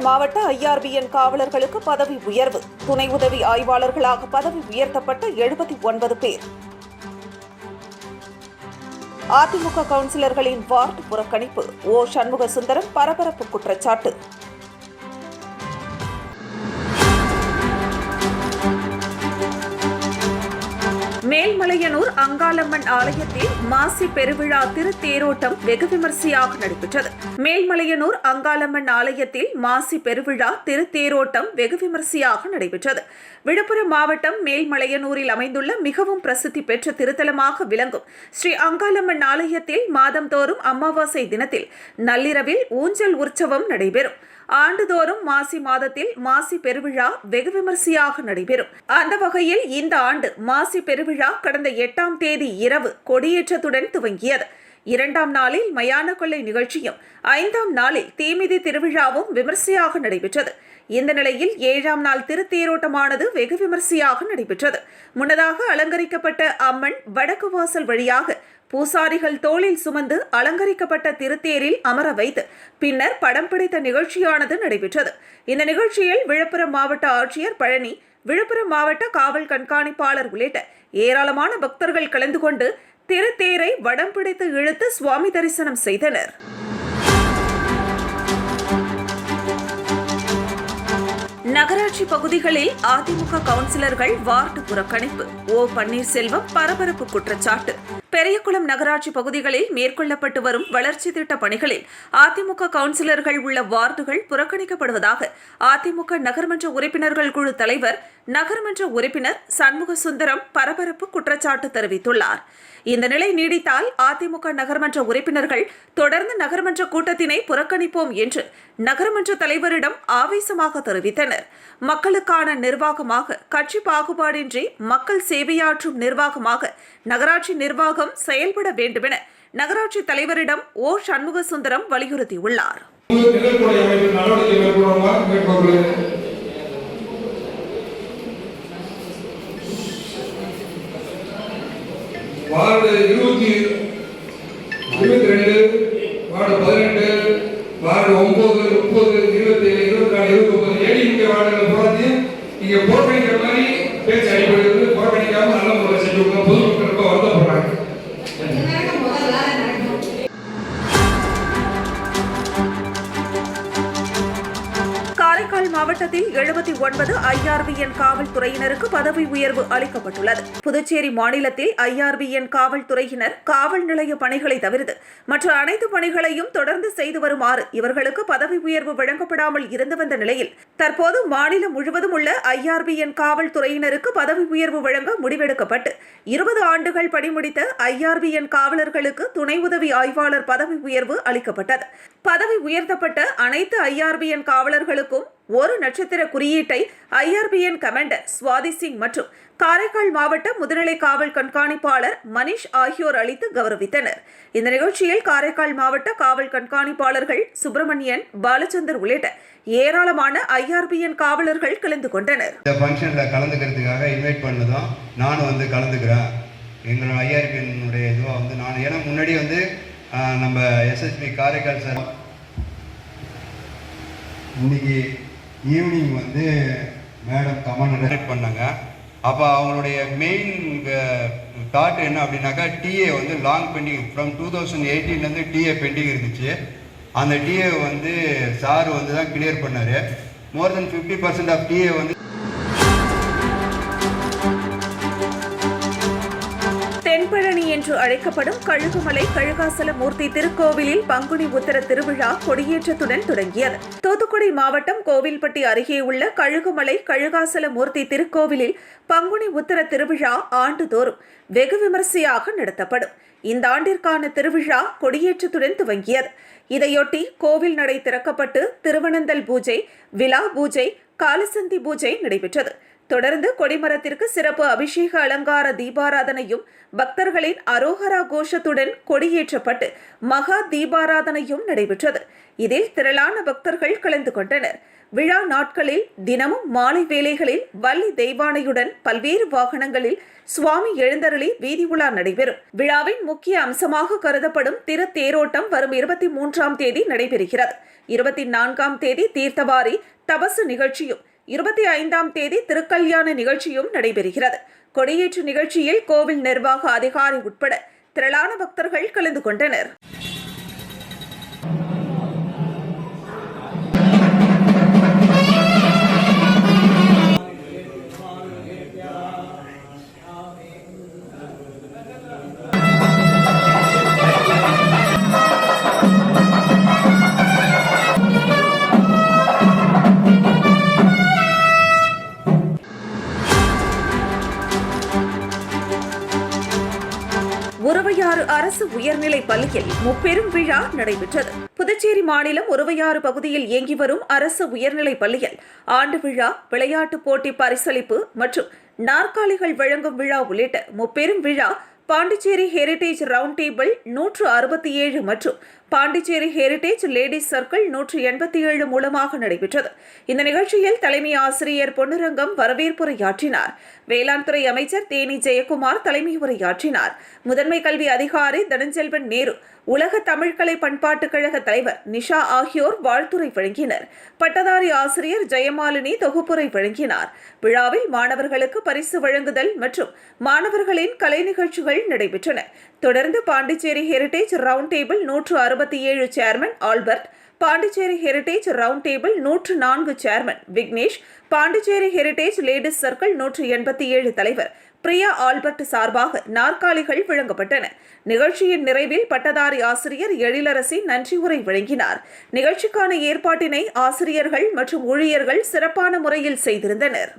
நாமக்கல் மாவட்ட ஐஆர்பிஎன் காவலர்களுக்கு பதவி உயர்வு. துணை உதவி ஆய்வாளர்களாக பதவி உயர்த்தப்பட்ட எழுபத்தி ஒன்பது பேர். அதிமுக கவுன்சிலர்களின் வார்டு புறக்கணிப்பு. ஓ சண்முக சுந்தரம் பரபரப்பு குற்றச்சாட்டு. திருமலையனூர் அங்காளம்மன் ஆலயத்தில் மாசி பெருவிழா திருத்தேரோட்டம் வெகு விமர்சையாக நடைபெற்றது. மேல்மலையனூர் அங்காளம்மன் ஆலயத்தில் மாசி பெருவிழா திருத்தேரோட்டம் வெகு விமர்சையாக நடைபெற்றது. விழுப்புரம் மாவட்டம் மேல்மலையனூரில் அமைந்துள்ள மிகவும் பிரசித்தி பெற்ற திருத்தலமாக விளங்கும் ஸ்ரீ அங்காளம்மன் ஆலயத்தில் மாதந்தோறும் அமாவாசை தினத்தில் நள்ளிரவில் ஊஞ்சல் உற்சவம் நடைபெறும். ஆண்டுதோறும் மாசி மாதத்தில் மாசி பெருவிழா வெகு விமர்சையாக நடைபெறும். அந்த வகையில் இந்த ஆண்டு மாசி பெருவிழா கடந்த எட்டாம் தேதி இரவு கொடியேற்றத்துடன் துவங்கியது. இரண்டாம் நாளில் மயான கொள்ளை நிகழ்ச்சியும் ஐந்தாம் நாளில் தீமிதி திருவிழாவும் விமர்சையாக நடைபெற்றது. இந்த நிலையில் ஏழாம் நாள் திருத்தேரோட்டமானது வெகு விமர்சையாக நடைபெற்றது. முன்னதாக அலங்கரிக்கப்பட்ட அம்மன் வடக்கு வாசல் வழியாக பூசாரிகள் தோளில் சுமந்து அலங்கரிக்கப்பட்ட திருத்தேரில் அமர வைத்து பின்னர் படம் பிடித்த நிகழ்ச்சியானது நடைபெற்றது. இந்த நிகழ்ச்சியில் விழுப்புரம் மாவட்ட ஆட்சியர் பழனி விழுப்புரம் மாவட்ட காவல் கண்காணிப்பாளர் உள்ளிட்ட ஏராளமான பக்தர்கள் கலந்து கொண்டு திருத்தேரை வடம் பிடித்து இழுத்து சுவாமி தரிசனம் செய்தனர். நகராட்சி பகுதிகளில் அதிமுக கவுன்சிலர்கள் வார்டு புறக்கணிப்பு. ஓ பன்னீர்செல்வம் பரபரப்பு குற்றச்சாட்டு. பெரியகுளம் நகராட்சி பகுதிகளில் மேற்கொள்ளப்பட்டு வரும் வளர்ச்சி திட்ட பணிகளில் அதிமுக கவுன்சிலர்கள் உள்ள வார்டுகள் புறக்கணிக்கப்படுவதாக அதிமுக நகர்மன்ற உறுப்பினர்கள் குழு தலைவர் நகர்மன்ற உறுப்பினர் சண்முக சுந்தரம் பரபரப்பு குற்றச்சாட்டு தெரிவித்துள்ளார். இந்த நிலை நீடித்தால் அதிமுக நகர்மன்ற உறுப்பினர்கள் தொடர்ந்து நகர்மன்ற கூட்டத்தினை புறக்கணிப்போம் என்று நகர்மன்ற தலைவரிடம் ஆவேசமாக தெரிவித்தனர். மக்களுக்கான நிர்வாகமாக கட்சி பாகுபாடின்றி மக்கள் சேவையாற்றும் நிர்வாகமாக நகராட்சி நிர்வாகம் செயல்பட வேண்டுமென நகராட்சி தலைவரிடம் ஓ. சண்முக சுந்தரம் வலியுறுத்தியுள்ளார். வார்டு இருபத்தி இருபத்தி ரெண்டு வார்டு பதினெட்டு வார்டு ஒன்பது முப்பது இருபத்தி ஏழு இருபத்தி நாலு இருபத்தி ஒன்பது ஏடிஎம்கே வார்டுகள் போராட்டி இங்கே புறக்கணிக்கிற மாவட்டத்தில் எழுபத்தி ஒன்பது ஐஆர்பிஎன் காவல்துறையினருக்கு பதவி உயர்வு அளிக்கப்பட்டுள்ளது. புதுச்சேரி மாநிலத்தில் ஐஆர்பிஎன் காவல்துறையினர் காவல் நிலைய பணிகளை தவிர்த்து மற்ற அனைத்து பணிகளையும் தொடர்ந்து செய்து வருமாறு இவர்களுக்கு பதவி உயர்வு வழங்கப்படாமல் இருந்து வந்த நிலையில் தற்போது மாநிலம் முழுவதும் உள்ள ஐஆர்பிஎன் காவல்துறையினருக்கு பதவி உயர்வு வழங்க முடிவெடுக்கப்பட்டு இருபது ஆண்டுகள் பணிமுடித்த ஐஆர்பிஎன் காவலர்களுக்கு துணை உதவி ஆய்வாளர் பதவி உயர்வு அளிக்கப்பட்டது. பதவி உயர்த்தப்பட்ட அனைத்து ஐஆர்பிஎன் காவலர்களுக்கும் ஒரு நட்சத்திர குறியீட்டை ஐஆர்பிஎன் கமாண்டர் சுவாதி சிங் மற்றும் காரைக்கால் மாவட்ட முதுநிலை காவல் கண்காணிப்பாளர் மணிஷ் ஆகியோர் அளித்து கௌரவித்தனர். இந்த நிகழ்ச்சியில் காரைக்கால் மாவட்ட காவல் கண்காணிப்பாளர்கள் சுப்பிரமணியன் பாலச்சந்தர் உள்ளிட்ட ஏராளமான ஐஆர்பிஎன் காவலர்கள் கலந்து கொண்டனர். இந்த ஃபங்க்ஷனில் கலந்துக்கிறதுக்காக இன்வைட் பண்ணதும் நானும் வந்து கலந்துக்கிறேன். எங்களோட ஐஆர்பியினுடைய இதுவாக வந்து நான் ஏன்னா முன்னாடி வந்து நம்ம எஸ்எஸ்பி காரைக்கால் சார். இன்னைக்கு ஈவினிங் வந்து மேடம் கமெண்ட் பண்ணாங்க. அப்போ அவங்களுடைய மெயின் தாட் என்ன அப்படின்னாக்கா டிஏ வந்து long bending from two thousand எயிட்டீன்லேருந்து DA bending இருந்துச்சு. அந்த டிஏ வந்து சார் வந்து தான் கிளியர் பண்ணார். மோர் than fifty percent of DA வந்து அழைக்கப்படும் கழுகுமலை கழுகாசல மூர்த்தி திருக்கோவிலில் பங்குனி உத்தர திருவிழா கொடியேற்றத்துடன் தொடங்கியது. தூத்துக்குடி மாவட்டம் கோவில்பட்டி அருகே உள்ள கழுகுமலை கழுகாசல மூர்த்தி திருக்கோவிலில் பங்குனி உத்தர திருவிழா ஆண்டுதோறும் வெகு விமரிசையாக நடத்தப்படும். இந்த ஆண்டிற்கான திருவிழா கொடியேற்றத்துடன் துவங்கியது. இதையொட்டி கோவில் நடை திறக்கப்பட்டு திருவனந்தல் பூஜை விழா பூஜை காலசந்தி பூஜை நடைபெற்றது. தொடர்ந்து கொடிமரத்திற்கு சிறப்பு அபிஷேக அலங்கார தீபாராதனையும் பக்தர்களின் அரோகரா கோஷத்துடன் கொடியேற்றப்பட்டு மகா தீபாராதனையும் நடைபெற்றது. இதில் திரளான பக்தர்கள் கலந்து கொண்டனர். விழா நாட்களில் தினமும் மாலை வேளைகளில் வள்ளி தெய்வானையுடன் பல்வேறு வாகனங்களில் சுவாமி எழுந்தருளி வீதி உலா நடைபெறும். விழாவின் முக்கிய அம்சமாக கருதப்படும் திரு தேரோட்டம் வரும் இருபத்தி மூன்றாம் தேதி நடைபெறுகிறது. இருபத்தி நான்காம் தேதி தீர்த்தவாரி தபசு நிகழ்ச்சியும் இருபத்தி ஐந்தாம் தேதி திருக்கல்யாண நிகழ்ச்சியும் நடைபெறுகிறது. கொடியேற்று நிகழ்ச்சியில் கோவில் நிர்வாக அதிகாரி உட்பட திரளான பக்தர்கள் கலந்து கொண்டனர். அரசு உயர்நிலை பள்ளியில் முப்பெரும் விழா நடைபெற்றது. புதுச்சேரி மாநிலம் உறவையாறு பகுதியில் இயங்கி வரும் அரசு உயர்நிலை பள்ளியில் ஆண்டு விழா விளையாட்டுப் போட்டி பரிசளிப்பு மற்றும் நாற்காலிகள் வழங்கும் விழா உள்ளிட்ட முப்பெரும் விழா பாண்டிச்சேரி ஹெரிடேஜ் ரவுண்ட் டேபிள் நூற்று அறுபத்தி ஏழு மற்றும் பாண்டிச்சேரி ஹெரிடேஜ் லேடிஸ் சர்க்கிள் நூற்றி எண்பத்தி ஏழு மூலமாக நடைபெற்றது. இந்த நிகழ்ச்சியில் தலைமை ஆசிரியர் பொன்னுரங்கம் வரவேற்புரையாற்றினார். வேளாண் துறை அமைச்சர் தேனி ஜெயக்குமார் தலைமை உரையாற்றினார். முதன்மை கல்வி அதிகாரி தனஞ்செல்வன் நேரு உலக தமிழ்கலை பண்பாட்டுக் கழக தலைவர் நிஷா ஆகியோர் வாழ்த்துரை வழங்கினர். பட்டதாரி ஆசிரியர் ஜெயமாலினி தொகுப்புரை வழங்கினார். விழாவில் மாணவர்களுக்கு பரிசு வழங்குதல் மற்றும் மாணவர்களின் கலை நிகழ்ச்சிகள் நடைபெற்றன. தொடர்ந்து பாண்டிச்சேரி ஹெரிடேஜ் ரவுண்ட் டேபிள் நூற்று அறுபத்தி ஏழு chairman Albert Pondicherry heritage round table நூற்று நான்கு chairman Vignesh Pondicherry heritage ladies circle நூற்று எண்பத்தி ஏழு தலைவர் பிரியா ஆல்பர்ட் சார்பாக நாற்காலிகள் வழங்கப்பட்டன. நிகழ்ச்சியின் நிறைவில் பட்டதாரி ஆசிரியர் எழிலரசி நன்றி உரை வழங்கினார். நிகழ்ச்சிக்கான ஏற்பாட்டினை ஆசிரியர்கள் மற்றும் ஊழியர்கள் சிறப்பான முறையில் செய்திருந்தனர்.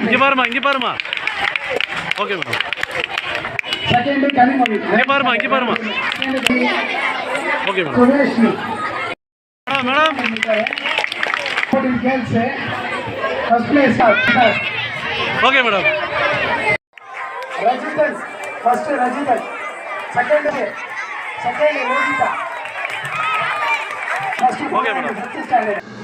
இங்க பாருமா இங்க பாருமா ஓகே மேடம் செகண்ட் கனிமொழி இங்க பாருமா இங்க பாருமா okay madam சுரேஷ்ணி madam madam fourteen girls first place sir okay madam Rajithan first Rajithan second second Rohitha first Okay, madam.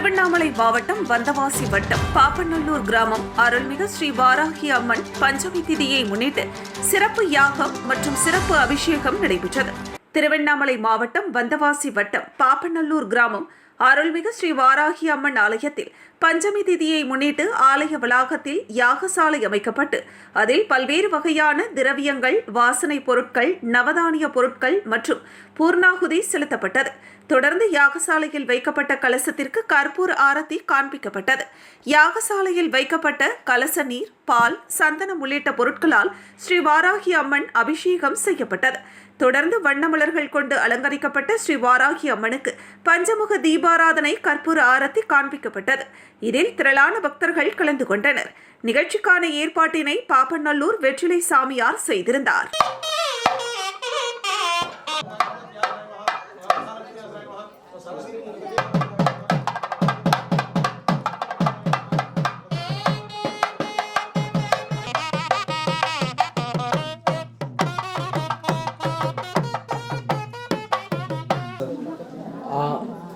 Tiruvannamalai மாவட்டம் வந்தவாசி வட்டம் பாப்பநல்லூர் கிராமம். அருள்மிகு ஸ்ரீ வாராகி அம்மன் பஞ்சமி திதியை முன்னிட்டு சிறப்பு யாகம் மற்றும் சிறப்பு அபிஷேகம் நடைபெற்றது. திருவண்ணாமலை மாவட்டம் வந்தவாசி வட்டம் பாப்பநல்லூர் கிராமம். அருள்மிகு ஸ்ரீ வாராகி அம்மன் ஆலயத்தில் பஞ்சமி திதியை முன்னிட்டு ஆலய வளாகத்தில் யாகசாலை அமைக்கப்பட்டு அதில் பல்வேறு வகையான திரவியங்கள் வாசனை பொருட்கள் நவதானிய பொருட்கள் மற்றும் பூர்ணாகுதி செலுத்தப்பட்டது. தொடர்ந்து யாகசாலையில் வைக்கப்பட்ட கலசத்திற்கு கற்பூர ஆரத்தி காண்பிக்கப்பட்டது. யாகசாலையில் வைக்கப்பட்ட கலச நீர் பால் சந்தனம் உள்ளிட்ட பொருட்களால் ஸ்ரீ வாராகி அம்மன் அபிஷேகம் செய்யப்பட்டது. தொடர்ந்து வண்ணமலர்கள் கொண்டு அலங்கரிக்கப்பட்ட ஸ்ரீ வாராகி அம்மனுக்கு பஞ்சமுக தீபாராதனை கற்பூர ஆரத்தி காண்பிக்கப்பட்டது. இதில் திரளான பக்தர்கள் கலந்து கொண்டனர். நிகழ்ச்சிக்கான ஏற்பாட்டினை பாப்பநல்லூர் வெற்றிலை சாமியார் செய்திருந்தார்.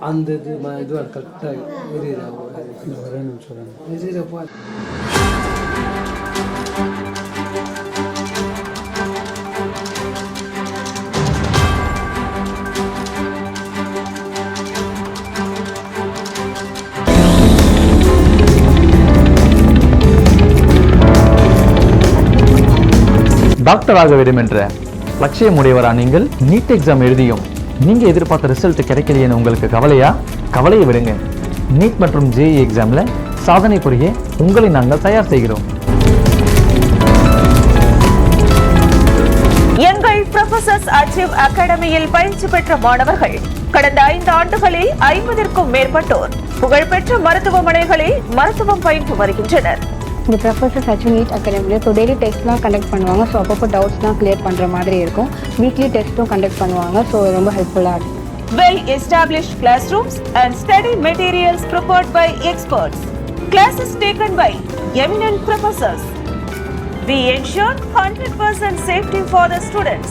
அந்த இது இதுவாக கரெக்டாக எரியுதா? ஒரே நிமிஷம் டாக்டர் ஆக வேண்டும் என்ற லட்சியமுடையவரா நீங்கள்? நீட் எக்ஸாம் எழுதியும். நீங்க எதிர்பார்த்த ரிசல்ட் கிடைக்கலையேன்னு உங்களுக்கு கவலையா? கவலையை விடுங்க. நீட் மற்றும் ஜேஇ எக்ஸாமில் சாதனை புரிய உங்களை நாங்கள் தயார் செய்கிறோம். எங்கள் ப்ரொஃபசர்ஸ் அச்சீவ் அகாடமியில் பயிற்சி பெற்ற மாணவர்கள் கடந்த ஐந்து ஆண்டுகளில் ஐம்பதிற்கும் மேற்பட்டோர் புகழ்பெற்ற மருத்துவமனைகளில் மருத்துவம் பயின்று வருகின்றனர். இந்த ப்ரொஃபஸர்ஸ் அச்சீவ் நீட் அகாடமியில் ஸோ டெய்லி டெஸ்ட்லாம் கண்டக்ட் பண்ணுவாங்க ஸோ அப்பப்போ டவுட்ஸ்லாம் கிளியர் பண்ணுற மாதிரி இருக்கும் வீக்லி டெஸ்ட்டும் கண்டக்ட் பண்ணுவாங்க ஸோ ரொம்ப ஹெல்ப்ஃபுல்லாக இருக்கும் well established classrooms and study materials prepared by experts. Classes taken by eminent professors. We ensure 100% safety for the students.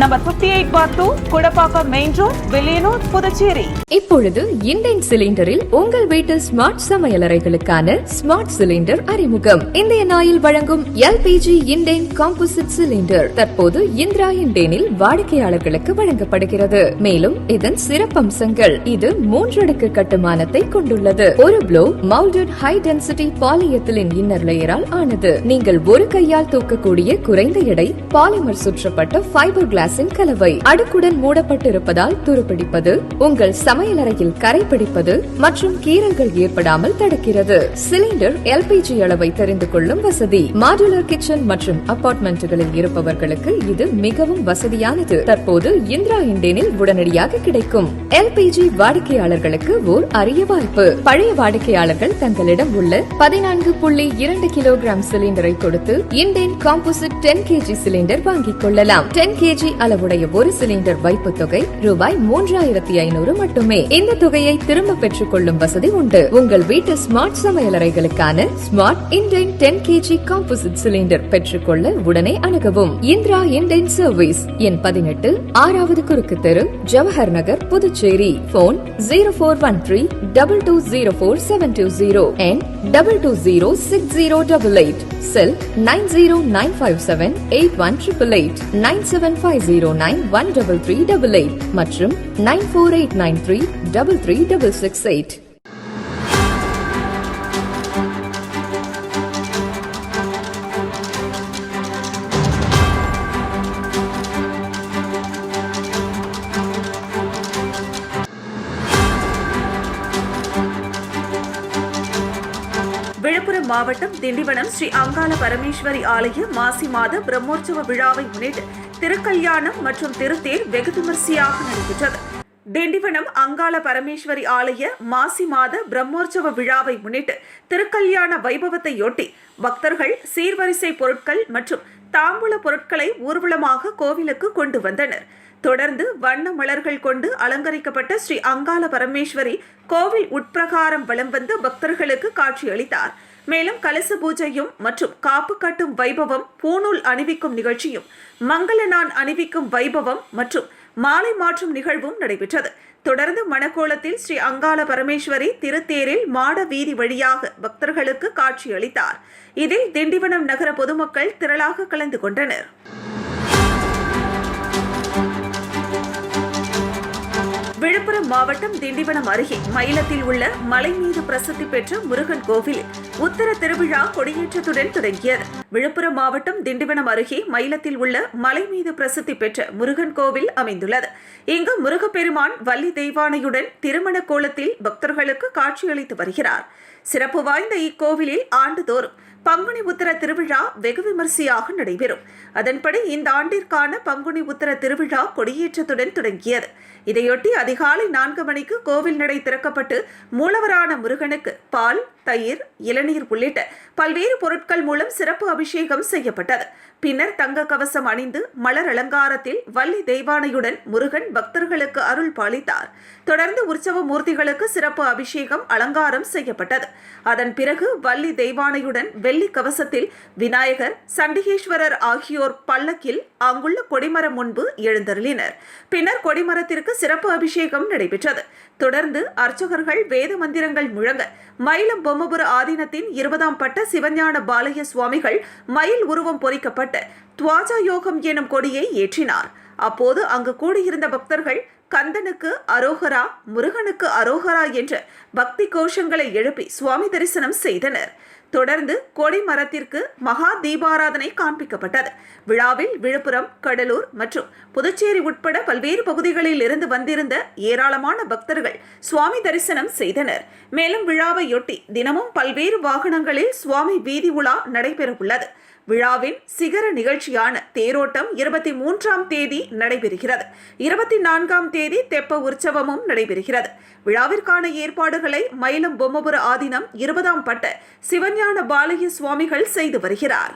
Number 58 bar 2, Kudapaka Main Road, Villianur, Puducherry இப்பொழுது இந்தியன் சிலிண்டரில் உங்கள் வீட்டு ஸ்மார்ட் சமையலறைகளுக்கான ஸ்மார்ட் சிலிண்டர் அறிமுகம். இந்திய நாயில் வழங்கும் எல்பிஜி இண்டேன் காம்போசிட் சிலிண்டர் தற்போது இந்திரா இண்டேனில் வாடிக்கையாளர்களுக்கு வழங்கப்படுகிறது. மேலும் இதன் சிறப்பம்சங்கள் இது மூன்றடுக்கு கட்டுமானத்தை கொண்டுள்ளது. ஒரு blow moulded high density polyethylene inner லேயரால் ஆனது. நீங்கள் ஒரு கையால் தூக்கக்கூடிய குறைந்த எடை பாலிமர் சுற்றப்பட்ட ஃபைபர் கிளாஸின் கலவை. அடுக்குடன் மூடப்பட்டிருப்பதால் துருப்பிடிப்பது உங்கள் சமையலறையில் கரை பிடிப்பது மற்றும் கீறல்கள் ஏற்படாமல் தடுக்கிறது. சிலிண்டர் எல்பிஜி அளவை தெரிந்து கொள்ளும் வசதி. மாடுலர் கிச்சன் மற்றும் அபார்ட்மெண்ட்டுகளில் இருப்பவர்களுக்கு இது மிகவும் வசதியானது. தற்போது இந்திரா இண்டேனில் உடனடியாக கிடைக்கும். எல்பிஜி வாடிக்கையாளர்களுக்கு ஓர் அரிய வாய்ப்பு. பழைய வாடிக்கையாளர்கள் தங்களிடம் உள்ள பதினான்கு புள்ளி இரண்டு கிலோகிராம் சிலிண்டரை கொடுத்து Indane composite ten KG cylinder வாங்கிக் கொள்ளலாம். டென் கேஜி அளவுடைய ஒரு சிலிண்டர் வைப்பு தொகை ரூபாய் மூன்றாயிரத்தி ஐநூறு மட்டுமே. இந்த தொகையை திரும்ப பெற்றுக் கொள்ளும் வசதி உண்டு. உங்கள் வீட்டு smart சமையலறைகளுக்கான smart Indane ten KG composite cylinder பெற்றுக்கொள்ள உடனே அணுகவும். இந்திரா இண்டேன் சர்வீஸ் எண் பதினெட்டு ஆறாவது குறுக்கு தெரு Jawahar Nagar Puducherry. Phone zero four one three double two zero four seven two zero and double two zero six zero double eight cell nine zero nine five seven eight one triple eight nine seven five zero nine one double three double eight மற்றும் nine four eight nine three double three double six eight Villupuram மாவட்டம் திண்டிவனம் ஸ்ரீ அங்காள பரமேஸ்வரி ஆலய மாசி மாத பிரம்மோற்சவ விழாவை முன்னிட்டு திருக்கல்யாணம் மற்றும் திருத்தேர் வெகு விமர்சையாக நடைபெற்றது. திண்டிவனம் அங்காள பரமேஸ்வரி ஆலய மாசி மாத பிரம்மோற்சவ விழாவை முன்னிட்டு திருக்கல்யாண வைபவத்தையொட்டி பக்தர்கள் சீர்வரிசை பொருட்கள் மற்றும் தாம்பூல பொருட்களை ஊர்வலமாக கோவிலுக்கு கொண்டு வந்தனர். தொடர்ந்து வண்ண மலர்கள் கொண்டு அலங்கரிக்கப்பட்ட ஸ்ரீ அங்காள பரமேஸ்வரி கோவில் உட்பிரகாரம் வலம் வந்து பக்தர்களுக்கு காட்சியளித்தார். மேலும் கலச பூஜையும் மற்றும் காப்பு கட்டும் வைபவம் பூநூல் அணிவிக்கும் நிகழ்ச்சியும் மங்கள நான் அணிவிக்கும் வைபவம் மற்றும் மாலை மாற்றும் நிகழ்வும் நடைபெற்றது. தொடர்ந்து மணக்கோலத்தில் ஸ்ரீ அங்காள பரமேஸ்வரி திருத்தேரில் மாட வீதி வழியாக பக்தர்களுக்கு காட்சியளித்தார். இதில் திண்டிவனம் நகர பொதுமக்கள் திரளாக கலந்து கொண்டனர். விழுப்புரம் மாவட்டம் திண்டிவனம் அருகே மயிலத்தில் உள்ள மலை மீது பிரசித்தி பெற்ற முருகன் கோவில் உத்தர திருவிழா கொடியேற்றத்துடன் தொடங்கியது. விழுப்புரம் மாவட்டம் திண்டிவனம் அருகே மயிலத்தில் உள்ள மலை மீது பிரசித்தி பெற்ற முருகன் கோவில் அமைந்துள்ளது. இங்கு முருகப்பெருமான் வள்ளி தெய்வானையுடன் திருமண கோலத்தில் பக்தர்களுக்கு காட்சியளித்து வருகிறார். சிறப்பு வாய்ந்த இக்கோவிலில் ஆண்டுதோறும் பங்குனி உத்தர திருவிழா வெகு விமரிசையாக நடைபெறும். அதன்படி இந்த ஆண்டிற்கான பங்குனி உத்தர திருவிழா கொடியேற்றத்துடன் தொடங்கியது. இதையொட்டி அதிகாலை நான்கு மணிக்கு கோவில் நடை திறக்கப்பட்டு மூலவரான முருகனுக்கு பால் தயிர் இளநீர் உள்ளிட்ட பல்வேறு பொருட்கள் மூலம் சிறப்பு அபிஷேகம் செய்யப்பட்டது. பின்னர் தங்க கவசம் அணிந்து மலர் அலங்காரத்தில் வள்ளி தெய்வானையுடன் முருகன் பக்தர்களுக்கு அருள் பாலித்தார். தொடர்ந்து உற்சவ மூர்த்திகளுக்கு சிறப்பு அபிஷேகம் அலங்காரம் செய்யப்பட்டது. அதன் பிறகு வள்ளி தெய்வானையுடன் வெள்ளி கவசத்தில் விநாயகர் சண்டிகேஸ்வரர் ஆகியோர் பல்லக்கில் அங்குள்ள கொடிமரம் முன்பு எழுந்தருளினர். பின்னர் கொடிமரத்திற்கு சிறப்பு அபிஷேகம் நடைபெற்றது. தொடர்ந்து அர்ச்சகர்கள் வேத மந்திரங்கள் முழங்க மயிலம் பொம்மபுர ஆதீனத்தின் இருபதாம் பட்ட சிவஞான பாலய சுவாமிகள் மயில் உருவம் பொறிக்கப்பட்ட துவாஜா யோகம் எனும் கொடியை ஏற்றினார். அப்போது அங்கு கூடியிருந்த பக்தர்கள் கந்தனுக்கு அரோகரா முருகனுக்கு அரோகரா என்ற பக்தி கோஷங்களை எழுப்பி சுவாமி தரிசனம் செய்தனர். தொடர்ந்து கொடிமரத்திற்கு மகா தீபாராதனை காண்பிக்கப்பட்டது. விழாவில் விழுப்புரம் கடலூர் மற்றும் புதுச்சேரி உட்பட பல்வேறு பகுதிகளில் இருந்து வந்திருந்த ஏராளமான பக்தர்கள் சுவாமி தரிசனம் செய்தனர். மேலும் விழாவையொட்டி தினமும் பல்வேறு வாகனங்களில் சுவாமி வீதி உலா நடைபெறவுள்ளது. விழாவின் சிகர நிகழ்ச்சியான தேரோட்டம் இருபத்தி மூன்றாம் தேதி நடைபெறுகிறது. இருபத்தி நான்காம் தேதி தெப்ப உற்சவமும் நடைபெறுகிறது. விழாவிற்கான ஏற்பாடுகளை மயிலம் பொம்மபுர ஆதீனம் இருபதாம் பட்ட சிவஞான பாலய சுவாமிகள் செய்து வருகிறார்.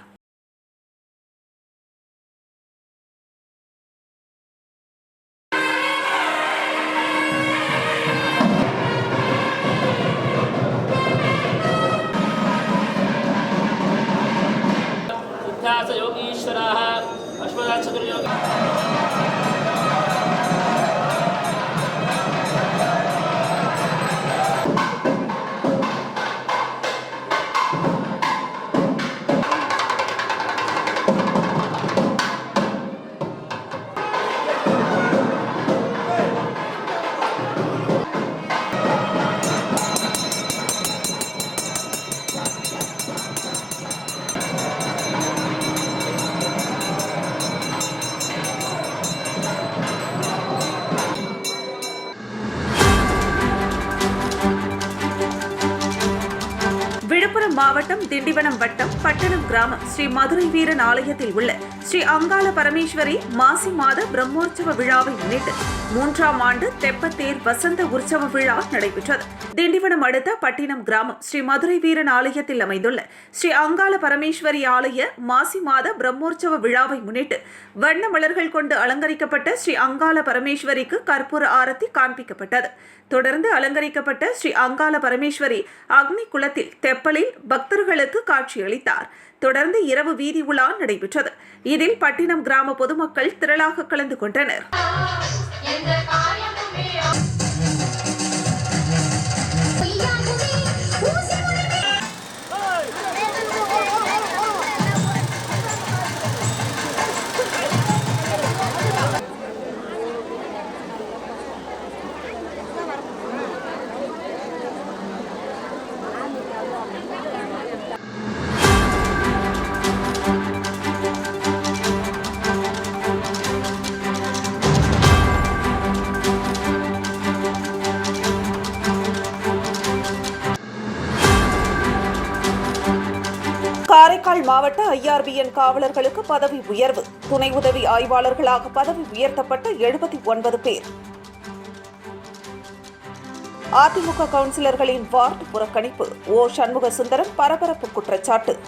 விழுப்புரம் மாவட்டம் திண்டிவனம் வட்டம் பட்டணம் கிராமம் ஸ்ரீ மதுரை வீரன் ஆலயத்தில் உள்ள ஸ்ரீ அங்காள பரமேஸ்வரி மாசி மாத பிரம்மோற்சவ விழாவை முன்னிட்டு மூன்றாம் ஆண்டு தெப்பத்தேர் வசந்த உற்சவ விழா நடைபெற்றது. திண்டிவனம் அடுத்த பட்டினம் கிராமம் ஸ்ரீ மதுரை வீரன் ஆலயத்தில் அமைந்துள்ள ஸ்ரீ அங்காள பரமேஸ்வரி ஆலய மாசி மாத பிரம்மோற்சவ விழாவை முன்னிட்டு வண்ண மலர்கள் கொண்டு அலங்கரிக்கப்பட்ட ஸ்ரீ அங்காள பரமேஸ்வரிக்கு கற்பூர ஆரத்தி காண்பிக்கப்பட்டது. தொடர்ந்து அலங்கரிக்கப்பட்ட ஸ்ரீ அங்காள பரமேஸ்வரி அக்னி குளத்தில் தெப்பலில் பக்தர்களுக்கு காட்சியளித்தார். தொடர்ந்து இரவு வீதி உலா நடைபெற்றது. இதில் பட்டினம் கிராம பொதுமக்கள் திரளாக கலந்து கொண்டனர். மாவட்ட ஐஆர்பிஎன் காவலர்களுக்கு பதவி உயர்வு. துணை உதவி ஆய்வாளர்களாக பதவி உயர்த்தப்பட்ட எழுபத்தி ஒன்பது பேர். அதிமுக கவுன்சிலர்களின் வார்டு புறக்கணிப்பு. ஓ சண்முக சுந்தரம் பரபரப்பு குற்றச்சாட்டு.